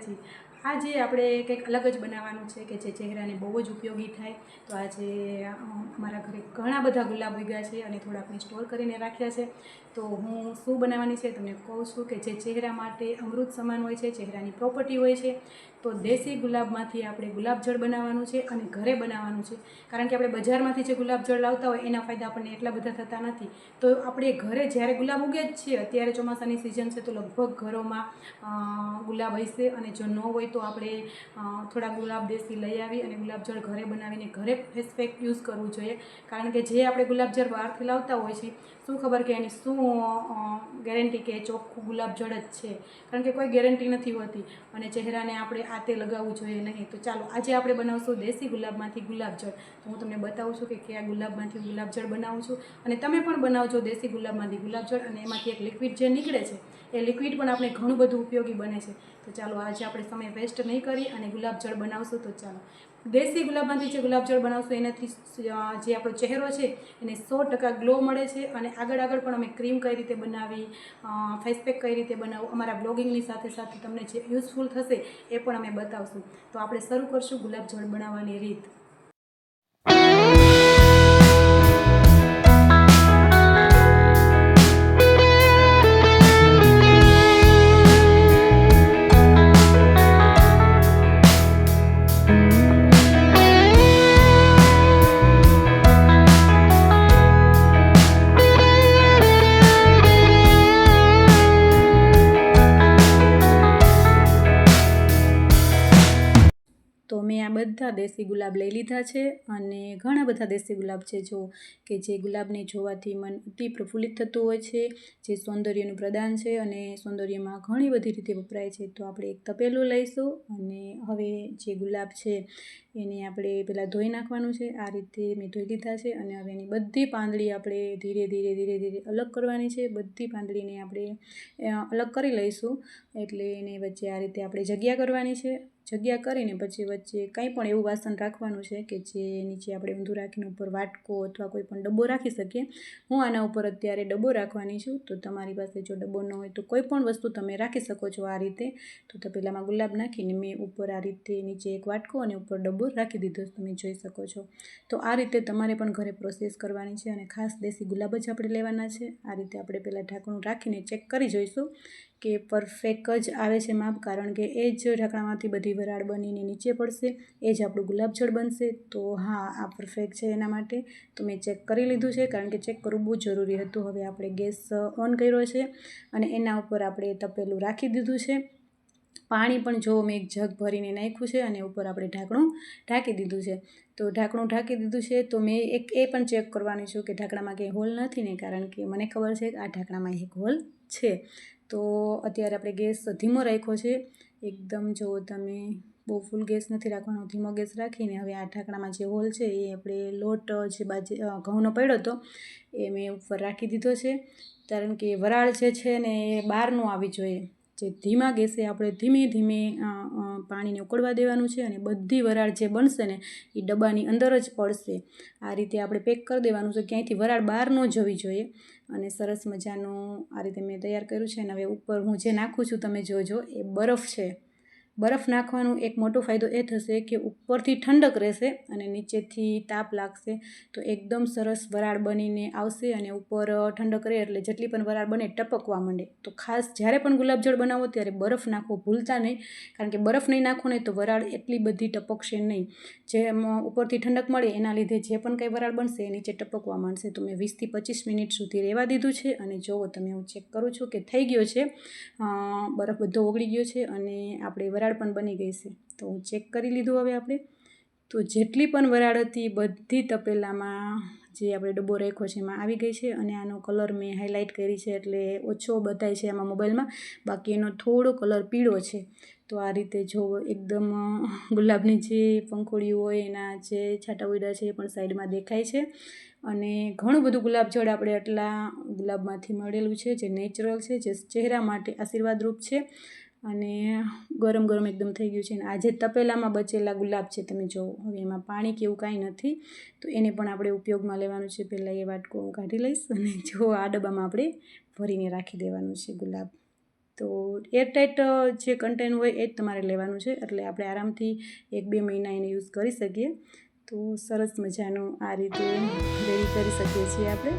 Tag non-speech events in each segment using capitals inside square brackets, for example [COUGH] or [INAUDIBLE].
expensive આજે આપણે કંઈક અલગ જ બનાવવાનું છે કે જે ચહેરાને બહુ જ ઉપયોગી થાય, તો આજે અમારા ઘરે ઘણા બધા ગુલાબ ઉગ્યા છે અને થોડા આપણે સ્ટોર કરીને રાખ્યા છે. તો હું શું બનાવવાની છે તમને કહું છું કે જે ચહેરા માટે અમૃત સમાન હોય છે, ચહેરાની પ્રોપર્ટી હોય છે, તો દેશી ગુલાબમાંથી આપણે ગુલાબજળ બનાવવાનું છે અને ઘરે બનાવવાનું છે. કારણ કે આપણે બજારમાંથી જે ગુલાબજળ લાવતા હોય એના ફાયદા આપણને એટલા બધા થતા નથી. તો આપણે ઘરે જ્યારે ગુલાબ ઉગે જ છે અત્યારે ચોમાસાની સિઝન છે, તો લગભગ ઘરોમાં ગુલાબ હશે અને જો ન હોય તો આપણે થોડા ગુલાબ દેશી લઈ આવી અને ગુલાબજળ ઘરે બનાવીને ઘરે ફેસ પેક યુઝ કરવું જોઈએ. કારણ કે જે આપણે ગુલાબજળ બહારથી લાવતા હોય છે, શું ખબર કે એની શું ગેરંટી કે ચોખ્ખું ગુલાબજળ જ છે? કારણ કે કોઈ ગેરંટી નથી હોતી અને ચહેરાને આપણે આ તે લગાવવું જોઈએ નહીં. તો ચાલો, આજે આપણે બનાવશું દેશી ગુલાબમાંથી ગુલાબજળ તો હું તમને બતાવું છું કે કયા ગુલાબમાંથી ગુલાબજળ બનાવું છું. અને તમે પણ બનાવજો દેશી ગુલાબમાંથી ગુલાબજળ અને એમાંથી એક લિક્વિડ જે નીકળે છે, એ લિક્વિડ પણ આપણે ઘણું બધું ઉપયોગી બને છે. તો ચાલો, આજે આપણે સમય વેસ્ટ નહીં કરી અને ગુલાબજળ બનાવશું તો ચાલો. દેશી ગુલાબમાંથી જે ગુલાબજળ બનાવશો એનાથી જે આપણો ચહેરો છે એને સો ટકા ગ્લો મળે છે અને આગળ આગળ પણ અમે ક્રીમ કઈ રીતે બનાવી ફેસપેક કઈ રીતે બનાવવું, અમારા બ્લોગિંગની સાથે સાથે તમને જે યુઝફુલ થશે એ પણ અમે બતાવશું. તો આપણે શરૂ કરશું ગુલાબજળ બનાવવાની રીત. મેં બધા દેશી ગુલાબ લઈ લીધા છે અને ઘણા બધા દેશી ગુલાબ છે જો કે જે ગુલાબને જોવાથી મન અતિ પ્રફુલ્લિત થતું હોય છે, જે સૌંદર્યનું પ્રદાન છે અને સૌંદર્યમાં ઘણી બધી રીતે વપરાય છે. તો આપણે એક તપેલું લઈશું અને હવે જે ગુલાબ છે એને આપણે પહેલાં ધોઈ નાખવાનું છે. આ રીતે મેં ધોઈ લીધા છે અને હવે એની બધી પાંદડી આપણે ધીરે ધીરે ધીરે ધીરે અલગ કરવાની છે. બધી પાંદડીને આપણે અલગ કરી લઈશું એટલે એને વચ્ચે આ રીતે આપણે જગ્યા કરવાની છે. જગ્યા કરીને પછી વચ્ચે કંઈ પણ એવું વાસણ રાખવાનું છે કે જે નીચે આપણે ઊંધું રાખીને ઉપર વાટકો અથવા કોઈ પણ ડબ્બો રાખી શકીએ. હું આના ઉપર અત્યારે ડબ્બો રાખવાની છું. તો તમારી પાસે જો ડબ્બો ન હોય તો કોઈ પણ વસ્તુ તમે રાખી શકો છો આ રીતે. તો તપેલામાં ગુલાબ નાખીને મેં ઉપર આ રીતે નીચે એક વાટકો અને ઉપર ડબ્બો રાખી દીધો તમે જોઈ શકો છો. તો આ રીતે તમારે પણ ઘરે પ્રોસેસ કરવાની છે અને ખાસ દેશી ગુલાબ જ આપણે લેવાના છે. આ રીતે આપણે પહેલાં ઢાંકણું રાખીને ચેક કરી જોઈશું. કે પરફેક્ટ જ આવે છે માપ, કારણ કે એ જ ઢાંકણામાંથી બધી વરાળ બનીને નીચે પડશે, એ જ આપણું ગુલાબજળ બનશે. તો હા, આ પરફેક્ટ છે એના માટે. તો મેં ચેક કરી લીધું છે, કારણ કે ચેક કરવું બહુ જરૂરી હતું. હવે આપણે ગેસ ઓન કર્યો છે અને એના ઉપર આપણે તપેલું રાખી દીધું છે. પાણી પણ જો મેં એક જગ ભરીને નાખ્યું છે અને ઉપર આપણે ઢાંકણું ઢાંકી દીધું છે. તો ઢાંકણું ઢાંકી દીધું છે તો મેં એક એ પણ ચેક કરવાની છું કે ઢાંકણામાં કંઈ હોલ નથી ને કારણ કે મને ખબર છે કે આ ઢાંકણામાં એક હોલ છે. તો અત્યારે આપણે ગેસ ધીમો રાખ્યો છે. એકદમ જો તમે બહુ ફૂલ ગેસ નથી રાખવાનો, ધીમો ગેસ રાખીને હવે આ ઢાંકણામાં જે હોલ છે એ આપણે લોટ જે બાજુ ઘઉંનો પડ્યો હતો એ મેં ઉપર રાખી દીધો છે. કારણ કે વરાળ જે છે ને એ બહારનું આવી જોઈએ. જે ધીમા ગેસે આપણે ધીમે ધીમે પાણીને ઉકળવા દેવાનું છે અને બધી વરાળ જે બનશે ને એ ડબ્બાની અંદર જ પડશે. આ રીતે આપણે પેક કરી દેવાનું છે, ક્યાંયથી વરાળ બહાર ન જવી જોઈએ. અને સરસ મજાનું આ રીતે મેં તૈયાર કર્યું છે અને હવે ઉપર હું જે નાખું છું, તમે જોજો, એ બરફ છે. બરફ નાખવાનો એક મોટો ફાયદો એ થશે કે ઉપરથી ઠંડક રહેશે અને નીચેથી તાપ લાગશે. તો એકદમ સરસ વરાળ બનીને આવશે અને ઉપર ઠંડક રહે એટલે જેટલી પણ વરાળ બને ટપકવા માંડે. તો ખાસ જ્યારે પણ ગુલાબજળ બનાવો ત્યારે બરફ નાખવો ભૂલતા નહીં. કારણ કે બરફ નહીં નાખો ને તો વરાળ એટલી બધી ટપકશે નહીં. જેમ ઉપરથી ઠંડક મળે એના લીધે જે પણ કંઈ વરાળ બનશે એ નીચે ટપકવા માંડશે. તો મેં વીસથી પચીસ મિનિટ સુધી રહેવા દીધું છે અને જોવો તમે, હું ચેક કરું છું કે થઈ ગયો છે. બરફ બધો ઓગળી ગયો છે અને આપણે વરાળ પણ બની ગઈ છે. તો હું ચેક કરી લીધું હવે આપણે. તો જેટલી પણ વરાળ હતી બધી તપેલામાં જે આપણે ડબ્બો રાખ્યો છે એમાં આવી ગઈ છે અને આનો કલર મેં હાઇલાઇટ કરી છે એટલે ઓછો બતાય છે આમાં મોબાઈલમાં બાકી એનો થોડો કલર પીળો છે. તો આ રીતે જો એકદમ ગુલાબની જે પંખોડીઓ હોય, એના જે છાંટા ઉડા છે એ પણ સાઈડમાં દેખાય છે. અને ઘણું બધું ગુલાબજળ આપણે આટલા ગુલાબમાંથી મળેલું છે, જે નેચરલ છે, જે ચહેરા માટે આશીર્વાદરૂપ છે. અને ગરમ ગરમ એકદમ થઈ ગયું છે. અને આજે તપેલામાં બચેલા ગુલાબ છે, તમે જુઓ, હવે એમાં પાણી કે એવું કાંઈ નથી. તો એને પણ આપણે ઉપયોગમાં લેવાનું છે. પહેલાં એ વાટકો હું કાઢી લઈશ અને [LAUGHS] જો આ ડબ્બામાં આપણે ભરીને રાખી દેવાનું છે ગુલાબ. તો એરટાઈટ જે કન્ટેન હોય એ જ તમારે લેવાનું છે. એટલે આપણે આરામથી એક બે મહિના એને યુઝ કરી શકીએ. તો સરસ મજાનું આ રીતે રેડી કરી શકીએ છીએ આપણે.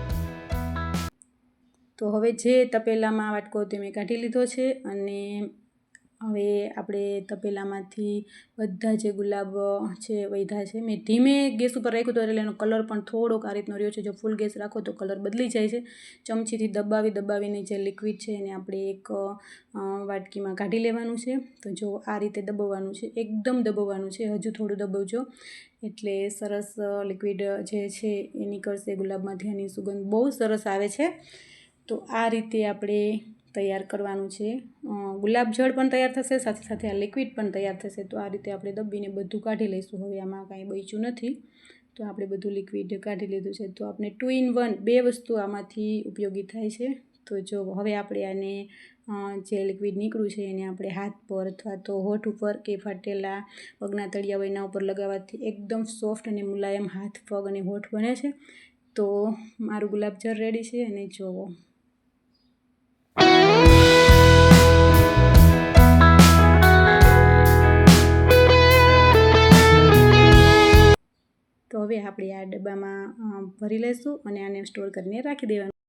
તો હવે જે તપેલામાં વાટકો તે મેં કાઢી લીધો છે અને હવે આપણે તપેલામાંથી બધા જે ગુલાબ છે વધ્યા છે, મેં ધીમે ગેસ ઉપર રાખ્યું તો એટલે એનો કલર પણ થોડોક આ રીતનો રહ્યો છે. જો ફૂલ ગેસ રાખો તો કલર બદલી જાય છે. ચમચીથી દબાવી, દબાવીને જે લિક્વિડ છે એને આપણે એક વાટકીમાં કાઢી લેવાનું છે. તો જો આ રીતે દબાવવાનું છે, એકદમ દબાવવાનું છે. હજુ થોડું દબાવજો. એટલે સરસ લિક્વિડ જે છે એ નીકળશે ગુલાબમાંથી એની સુગંધ બહુ સરસ આવે છે. તો આ રીતે આપણે તૈયાર કરવાનું છે. ગુલાબ જળ પણ તૈયાર થશે, સાથે સાથે આ લિક્વિડ પણ તૈયાર થશે. તો આ રીતે આપણે દબીને બધું કાઢી લઈશું. હવે આમાં કાંઈ બચ્યું નથી. તો આપણે બધું લિક્વિડ કાઢી લીધું છે. તો આપણે ટુ ઇન વન બે વસ્તુ આમાંથી ઉપયોગી થાય છે. તો જો હવે આપણે આને જે લિક્વિડ નીકળ્યું છે એને આપણે હાથ પર અથવા તો હોઠ ઉપર કે ફાટેલા પગના તળિયા હોય એના ઉપર લગાવવાથી એકદમ સોફ્ટ અને મુલાયમ હાથ, પગ અને હોઠ બને છે. તો મારું ગુલાબજળ રેડી છે અને જોવો હવે આપણે આ ડબ્બામાં ભરી લઈશું અને આને સ્ટોર કરીને રાખી દેવાનું.